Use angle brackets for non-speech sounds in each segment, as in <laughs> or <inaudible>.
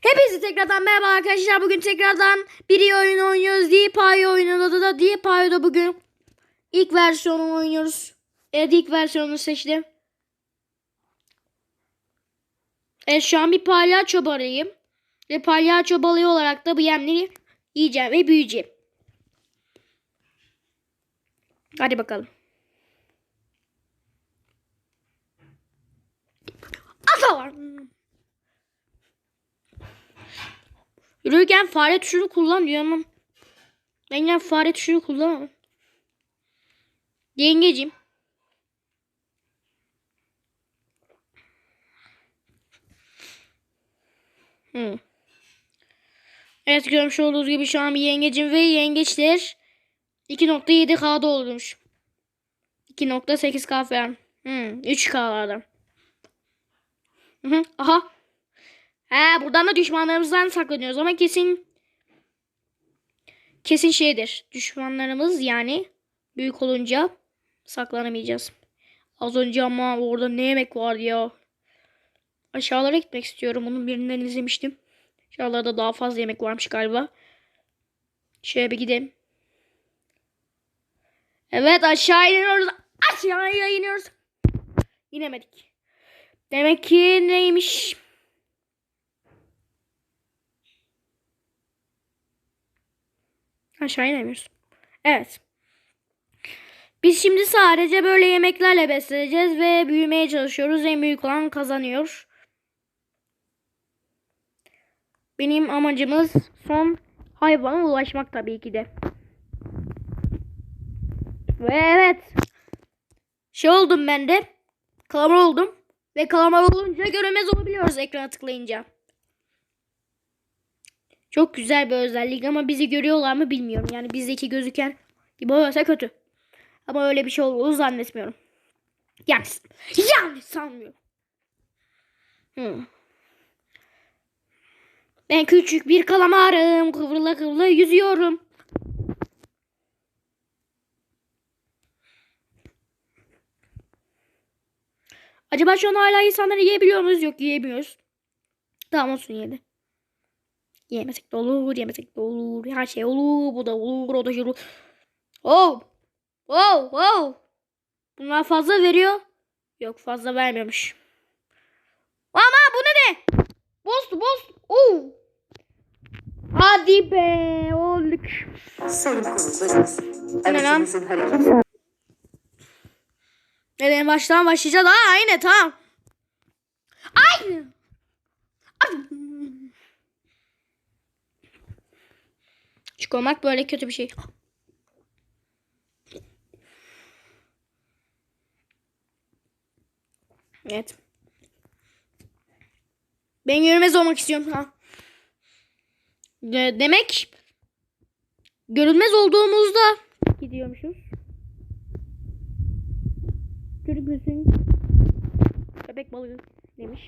Hepinize tekrardan merhaba arkadaşlar. Bugün tekrardan bir oyun oynuyoruz. Deep IO oyununda da Deep IO'da bugün ilk versiyonunu oynuyoruz. Evet ilk versiyonunu seçtim. Evet şu an bir palyaço balığıyım. Ve palyaço balığı olarak da bu yemleri yiyeceğim ve büyüyeceğim. Hadi bakalım. Ata var. Yürürken fare tuşunu kullan diyor ama ben yine fare tuşunu kullanamam. Yengecim. Hmm. Evet görmüş olduğunuz gibi şu an bir yengecim ve yengeçler 2.7K'da olmuş. 2.8K falan. Hmm, 3K'larda. Hı hı, aha. He buradan da düşmanlarımızdan saklanıyoruz ama kesin kesin şeydir. Düşmanlarımız yani büyük olunca saklanamayacağız. Az önce ama orada ne yemek vardı ya. Aşağılara gitmek istiyorum. Onun birinden izlemiştim. Aşağılarda daha fazla yemek varmış galiba. Şöyle bir gidelim. Evet aşağı iniyoruz. Aşağıya iniyoruz. İnemedik. Demek ki neymiş? Aşağı inemiyoruz. Evet. Biz şimdi sadece böyle yemeklerle besleneceğiz ve büyümeye çalışıyoruz. En büyük olan kazanıyor. Benim amacımız son hayvana ulaşmak tabii ki de. Ve evet. Şey oldum ben de. Kalamar oldum. Ve kalamar olunca göremez olabiliyoruz ekrana tıklayınca. Çok güzel bir özellik ama bizi görüyorlar mı bilmiyorum. Yani bizdeki gözüken gibi olursa kötü. Ama öyle bir şey olduğunu zannetmiyorum. Yani, yani sanmıyorum. Hmm. Ben küçük bir kalamarım. Kıvrıla kıvrıla yüzüyorum. Acaba şu an hala insanları yiyebiliyor muyuz? Yok yiyemiyoruz. Tamam olsun yedi. Yemesek de olur, yemesek de olur. Her şey olur, bu da olur, o da şey olur. Oh! Oh! Oh! Bunlar fazla veriyor. Yok fazla vermiyormuş. Ama bu ne de? Boz, boz. Oh! Hadi be, olduk. Ne lan? Neden baştan başlayacağız? Aa, aynı tamam. Aynı. Ay. Küçük olmak böyle kötü bir şey. Evet. Ben görünmez olmak istiyorum. Ha. De- demek görünmez olduğumuzda gidiyormuşuz. Müsün? Köpek balığı demiş.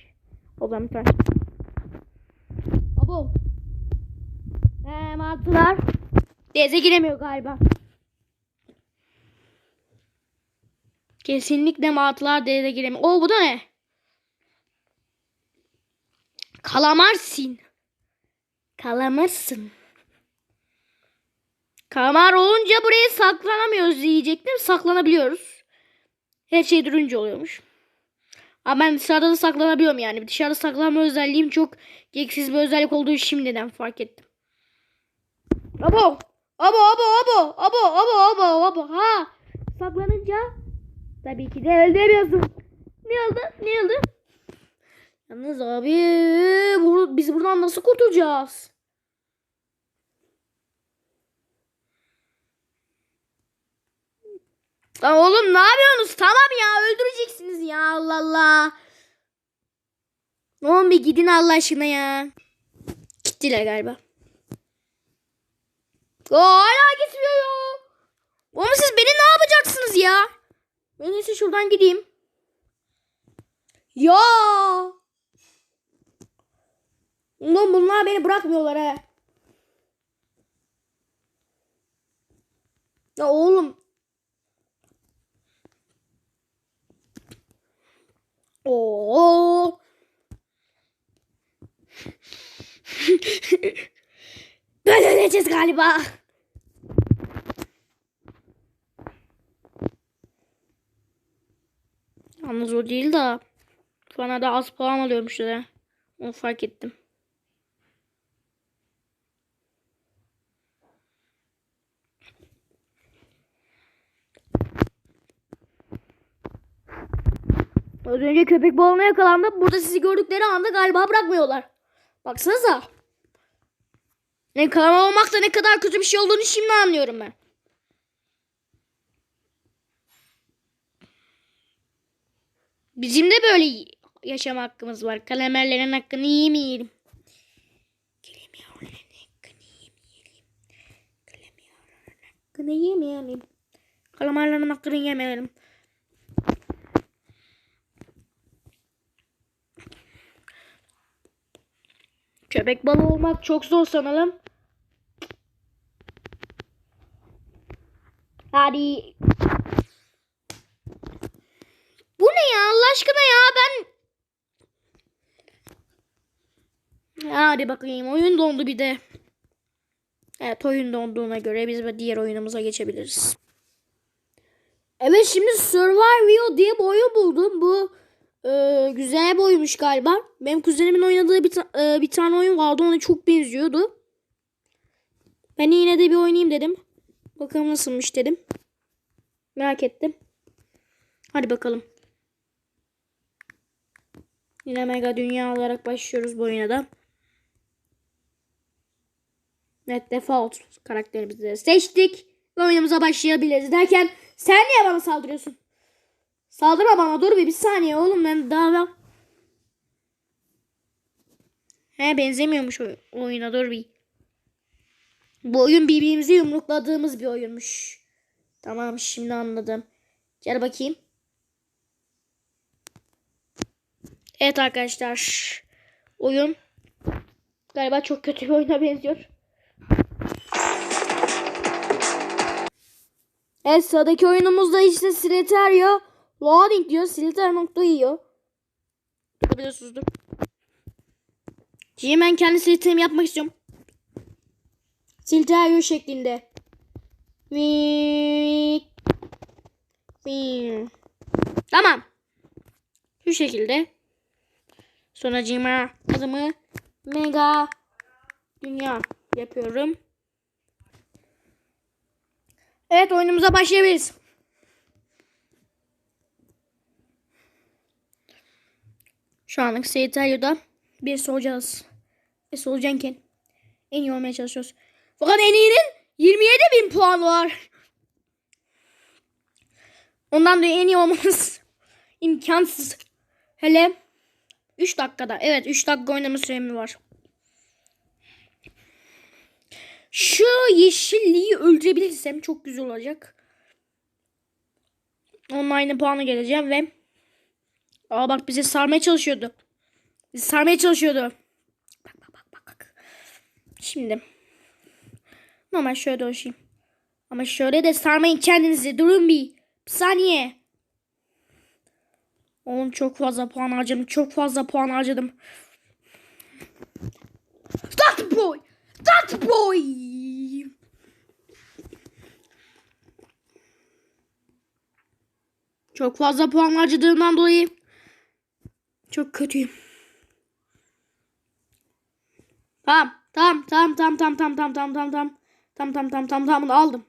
O zaman bir. Abo. Martılar. Denize giremiyor galiba. Kesinlikle martılar denize giremiyor. Oo bu da ne? Kalamarsin. Kalamarsın. Kalamar olunca buraya saklanamıyoruz diyecektim. Saklanabiliyoruz. Her şey durunca oluyormuş. Ama ben dışarıda da saklanabiliyorum yani. Dışarıda saklanma özelliğim çok gereksiz bir özellik olduğu şimdiden fark ettim. Abo! Abo abo abo! Abo abo abo abo! Ha! Saklanınca tabii ki de öldüremiyorsun. Ne oldu? Ne oldu? Yalnız abi bu, biz buradan nasıl kurtulacağız? Lan oğlum ne yapıyorsunuz? Tamam ya öldüreceksiniz ya Allah Allah. Oğlum bir gidin Allah aşkına ya. Gittiler galiba. Hala gitmiyor ya. Oğlum siz beni ne yapacaksınız ya? Ben neyse şuradan gideyim. Ya. Oğlum bunlar beni bırakmıyorlar ha. Ya oğlum Oo. <laughs> Böyle öleceğiz galiba. Yalnız o değil de bana da az puan alıyormuş da. Onu fark ettim. Az önce köpek balığına yakalandım. Burada sizi gördükleri anda galiba bırakmıyorlar. Baksanıza. Ne karama olmak da ne kadar kötü bir şey olduğunu şimdi anlıyorum ben. Bizim de böyle yaşam hakkımız var. Kalamerlerin hakkını yemeyelim. Kalamerlerin hakkını yemeyelim. Kalamerlerin hakkını yemeyelim. Kalamarların hakkını yemeyelim. Köpek balığı olmak çok zor sanalım. Hadi. Bu ne ya Allah aşkına ya ben... Hadi bakayım oyun dondu bir de. Evet oyun donduğuna göre biz de diğer oyunumuza geçebiliriz. Evet şimdi Survivor diye bir oyun buldum. Bu e, güzel bir oyunmuş galiba. Benim kuzenimin oynadığı bir, ta- e, bir tane oyun vardı. Ona çok benziyordu. Ben yine de bir oynayayım dedim. Bakalım nasılmış dedim. Merak ettim. Hadi bakalım. Yine mega dünya olarak başlıyoruz bu oyuna da. Evet default karakterimizi seçtik. Ve oyunumuza başlayabiliriz derken sen niye bana saldırıyorsun? Saldırma bana dur bir, bir saniye oğlum ben daha He benzemiyormuş oy- oyuna dur bir. Bu oyun birbirimizi yumrukladığımız bir oyunmuş. Tamam şimdi anladım. Gel bakayım. Evet arkadaşlar. Oyun galiba çok kötü bir oyuna benziyor. Evet sıradaki oyunumuzda işte Siletario Loading diyor. Siletario nokta yiyor. Bir ben kendi siliterimi yapmak istiyorum. Siletario şeklinde. Tamam. Şu şekilde. Sonracığıma adımı Mega Dünya yapıyorum. Evet oyunumuza başlayabiliriz. Şu anlık Seyitelyo'da bir solacağız. Ve solucanken en iyi olmaya çalışıyoruz. Fakat en iyinin 27 bin puan var. Ondan da en iyi olmamız <laughs> imkansız. Hele 3 dakikada. Evet 3 dakika oynama süremi var. Şu yeşilliği öldürebilirsem çok güzel olacak. Onun aynı puanı geleceğim ve Aa bak bizi sarmaya çalışıyordu. Bizi sarmaya çalışıyordu. Bak bak bak bak. bak. Şimdi. Normal şöyle dolaşayım. Ama şöyle de sarmayın kendinizi. Durun bir. Bir saniye. Oğlum çok fazla puan harcadım. Çok fazla puan harcadım. That boy. That boy. Çok fazla puan harcadığımdan dolayı çok kötüyüm. Tamam. Tamam. Tamam. Tamam. Tamam. Tamam. Tamam. Tamam. Tamam. Tamam. Tamam. Tamam. Tamam. Aldım.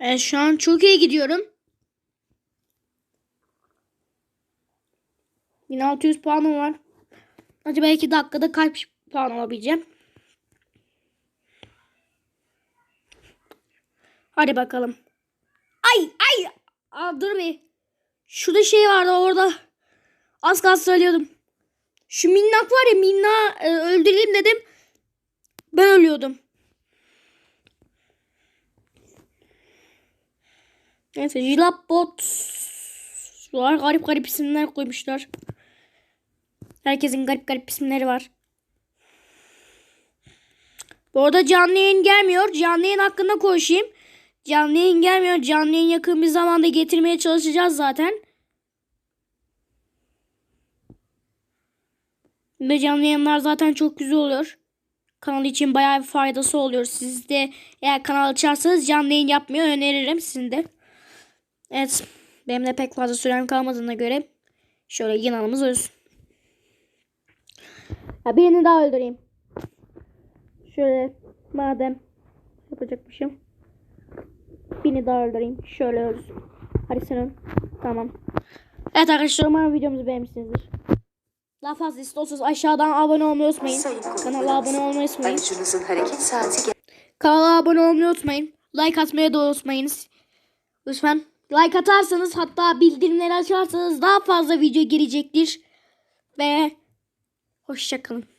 Evet, şu an çok iyi gidiyorum. 1600 puanım var. Acaba 2 dakikada kaç puan alabileceğim? Hadi bakalım. Ay ay. Aa, dur bir. Şurada şey vardı orada. Az kalsın söylüyordum. Şu minnak var ya minna e, öldüreyim dedim. Ben ölüyordum. Neyse Jilabot var. Garip garip isimler koymuşlar. Herkesin garip garip isimleri var. Bu arada canlı yayın gelmiyor. Canlı yayın hakkında konuşayım. Canlı yayın gelmiyor. Canlı yayın yakın bir zamanda getirmeye çalışacağız zaten. Ve canlı yayınlar zaten çok güzel oluyor. Kanal için bayağı bir faydası oluyor. Siz de eğer kanal açarsanız canlı yayın yapmayı öneririm sizin de. Evet. Benim de pek fazla sürem kalmadığına göre şöyle yinanımız ölsün. Ya birini daha öldüreyim. Şöyle madem yapacakmışım. Birini daha öldüreyim. Şöyle ölsün. Hadi sen öl. Tamam. Evet arkadaşlar umarım videomuzu beğenmişsinizdir. Daha fazla istiyorsanız aşağıdan abone olmayı unutmayın. Kanala abone olmayı unutmayın. Kanala abone olmayı unutmayın. Like atmayı da unutmayınız. Lütfen like atarsanız hatta bildirimleri açarsanız daha fazla video gelecektir. Ve hoşçakalın.